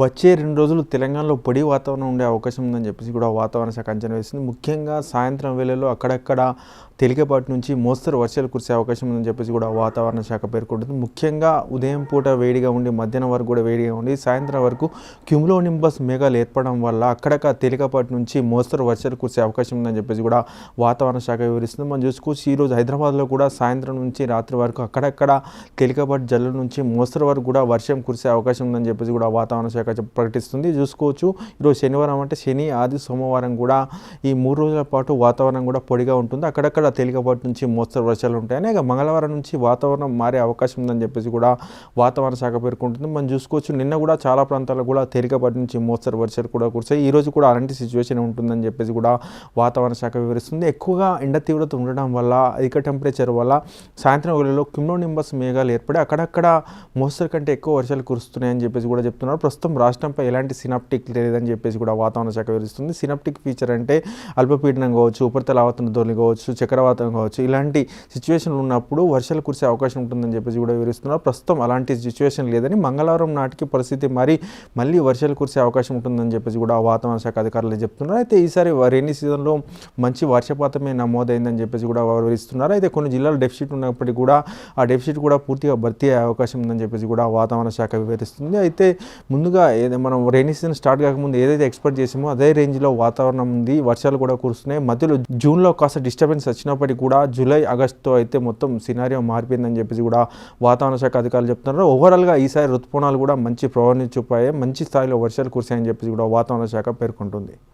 వచ్చే రెండు రోజులు తెలంగాణలో పొడి వాతావరణం ఉండే అవకాశం ఉందని చెప్పేసి కూడా వాతావరణ శాఖ అంచనా వేసింది. ముఖ్యంగా సాయంత్రం వేళల్లో అక్కడక్కడ తేలికపాటి నుంచి మోస్తరు వర్షాలు కురిసే అవకాశం ఉందని చెప్పేసి కూడా వాతావరణ శాఖ పేర్కొంటుంది. ముఖ్యంగా ఉదయం పూట వేడిగా ఉండి మధ్యాహ్నం వరకు కూడా వేడిగా ఉండి సాయంత్రం వరకు క్యూమ్లో నింబస్ మేఘాలు ఏర్పడడం వల్ల అక్కడక్కడ తేలికపాటి నుంచి మోస్తరు వర్షాలు కురిసే అవకాశం ఉందని చెప్పేసి కూడా వాతావరణ శాఖ వివరిస్తుంది. మనం చూసుకోవచ్చు ఈరోజు హైదరాబాద్లో కూడా సాయంత్రం నుంచి రాత్రి వరకు అక్కడక్కడ తేలికపాటి జల్లు నుంచి మోస్తరు వరకు కూడా వర్షం కురిసే అవకాశం ఉందని చెప్పేసి కూడా వాతావరణ శాఖ చెప్- ప్రకటిస్తుంది. చూసుకోవచ్చు. ఈరోజు శనివారం అంటే శని ఆది సోమవారం కూడా ఈ మూడు రోజుల పాటు వాతావరణం కూడా పొడిగా ఉంటుంది. అక్కడక్కడ తేలికపాటి నుంచి మోస్తరు వర్షాలు ఉంటాయని ఇక మంగళవారం నుంచి వాతావరణం మారే అవకాశం ఉందని చెప్పేసి కూడా వాతావరణ శాఖ పేర్కొంటుంది. మనం చూసుకోవచ్చు. నిన్న కూడా చాలా ప్రాంతాల్లో కూడా తేలికపాటి నుంచి మోస్తరు వర్షాలు కూడా కురిసాయి ఈ రోజు కూడా అలాంటి సిచ్యువేషన్ ఉంటుందని చెప్పేసి కూడా వాతావరణ శాఖ వివరిస్తుంది. ఎక్కువగా ఎండ తీవ్రత ఉండడం వల్ల అధిక టెంపరేచర్ వల్ల సాయంత్రం వేళలో నింబస్ మేఘాలు ఏర్పడి అక్కడక్కడ మోస్తరు కంటే ఎక్కువ వర్షాలు కురుస్తున్నాయని చెప్పేసి కూడా చెప్తున్నారు. ప్రస్తుతం రాష్ట్రంపై ఎలాంటి సినాప్టిక్ లేదని చెప్పేసి కూడా వాతావరణ శాఖ వివరిస్తుంది. సినాప్టిక్ ఫీచర్ అంటే అల్పపీడనం కావచ్చు ఉపరితల ఆవర్తన ధోరణి కావచ్చు చక్రవాతం కావచ్చు ఇలాంటి సిచ్యువేషన్లు ఉన్నప్పుడు వర్షాలు కురిసే అవకాశం ఉంటుందని చెప్పేసి కూడా వివరిస్తున్నారు. ప్రస్తుతం అలాంటి సిచ్యువేషన్ లేదని మంగళవారం నాటికి పరిస్థితి మరి మళ్ళీ వర్షాలు కురిసే అవకాశం ఉంటుందని చెప్పేసి కూడా వాతావరణ శాఖ అధికారులు చెప్తున్నారు. అయితే ఈసారి రెయినీ సీజన్లో మంచి వర్షపాతమే నమోదైందని చెప్పేసి కూడా వివరిస్తున్నారు. అయితే కొన్ని జిల్లాలు డెఫిసిట్ ఉన్నప్పటికీ కూడా ఆ డెఫిసిట్ కూడా పూర్తిగా భర్తీ అయ్యే అవకాశం ఉందని చెప్పేసి కూడా వాతావరణ శాఖ వివరిస్తుంది. అయితే ముందుగా ఏదో మనం రెయినీ సీజన్ స్టార్ట్ కాకముందు ఏదైతే ఎక్స్పెక్ట్ చేసామో అదే రేంజ్లో వాతావరణం ఉంది వర్షాలు కూడా కురుస్తున్నాయి. మధ్యలో జూన్లో కాస్త డిస్టర్బెన్స్ వచ్చినప్పటికీ కూడా జూలై ఆగస్టుతో అయితే మొత్తం సినారియో మారిపోయిందని చెప్పేసి కూడా వాతావరణ శాఖ అధికారులు చెప్తున్నారు. ఓవరాల్గా ఈసారి ఋతుపవనాలు కూడా మంచి ప్రభావం చూపాయి మంచి స్థాయిలో వర్షాలు కురిశాయని చెప్పేసి కూడా వాతావరణ శాఖ పేర్కొంటుంది.